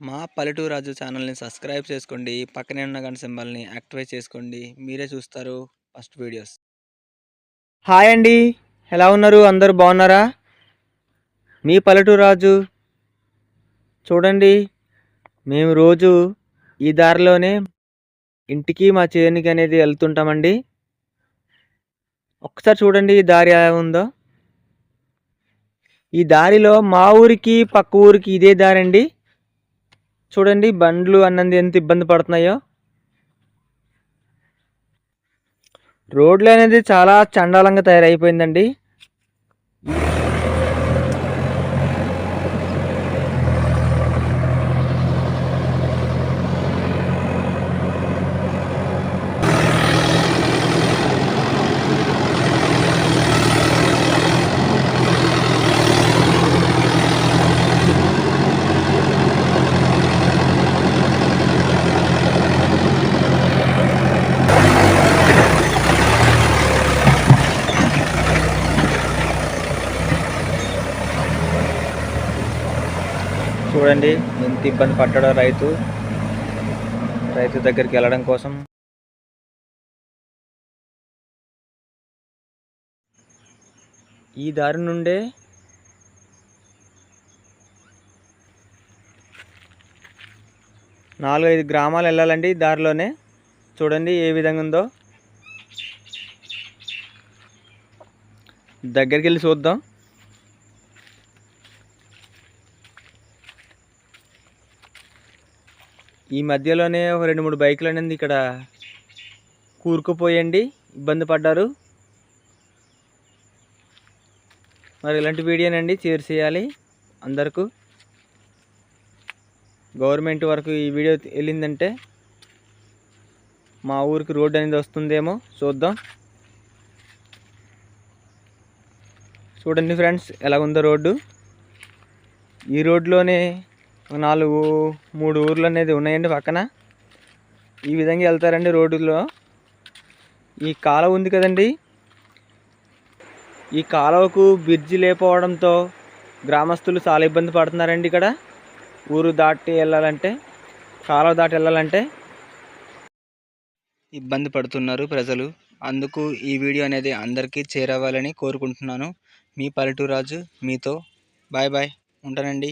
మా పల్లెటూరు రాజు ఛానల్ని సబ్స్క్రైబ్ చేసుకోండి. పక్కనే ఉన్న గంట సింబల్ని యాక్టివేట్ చేసుకోండి. మీరే చూస్తారు ఫస్ట్ వీడియోస్. హాయ్ అండి. ఎలా ఉన్నారు? అందరూ బాగున్నారా? మీ పల్లెటూరు రాజు చూడండి. మేము రోజు ఈ దారిలోనే ఇంటికి మా చేనికి అనేది వెళ్తుంటామండి. ఒక్కసారి చూడండి ఈ దారి ఎలా ఉందో. ఈ దారిలో మా ఊరికి పక్క ఊరికి ఇదే దారి అండి చూడండి బండ్లు అన్నది ఎంత ఇబ్బంది పడుతున్నాయో. రోడ్లు అనేది చాలా చండాలంగా తయారైపోయిందండి. చూడండి ఎంత ఇబ్బంది పడ్డాడో రైతు. రైతు దగ్గరికి వెళ్ళడం కోసం. ఈ దారి నుండే నాలుగు ఐదు గ్రామాలు వెళ్ళాలండి దారిలోనే. చూడండి ఏ విధంగా ఉందో. దగ్గరికి వెళ్ళి చూద్దాం. ఈ మధ్యలోనే ఒక రెండు మూడు బైకులు అనేది ఇక్కడ కూరుకుపోయండి ఇబ్బంది పడ్డారు. మరి ఇలాంటి వీడియోనండి షేర్ చేయాలి అందరికీ. గవర్నమెంట్ వరకు ఈ వీడియో వెళ్ళిందంటే మా ఊరికి రోడ్డు అనేది వస్తుందేమో చూద్దాం. చూడండి ఫ్రెండ్స్ ఎలా ఉందో రోడ్డు. ఈ రోడ్లోనే నాలుగు మూడు ఊర్లు అనేది ఉన్నాయండి పక్కన. ఈ విధంగా వెళ్తారండి రోడ్డులో. ఈ కాలువ ఉంది కదండి. ఈ కాలువకు బ్రిడ్జి లేకపోవడంతో గ్రామస్తులు చాలా ఇబ్బంది పడుతున్నారండి ఇక్కడ. ఊరు దాటి వెళ్ళాలంటే కాలువ దాటి వెళ్ళాలంటే. ఇబ్బంది పడుతున్నారు ప్రజలు. అందుకు ఈ వీడియో అనేది అందరికీ చేరవ్వాలని కోరుకుంటున్నాను. మీ పల్లెటూరు రాజు మీతో. Bye bye. ఉంటానండి.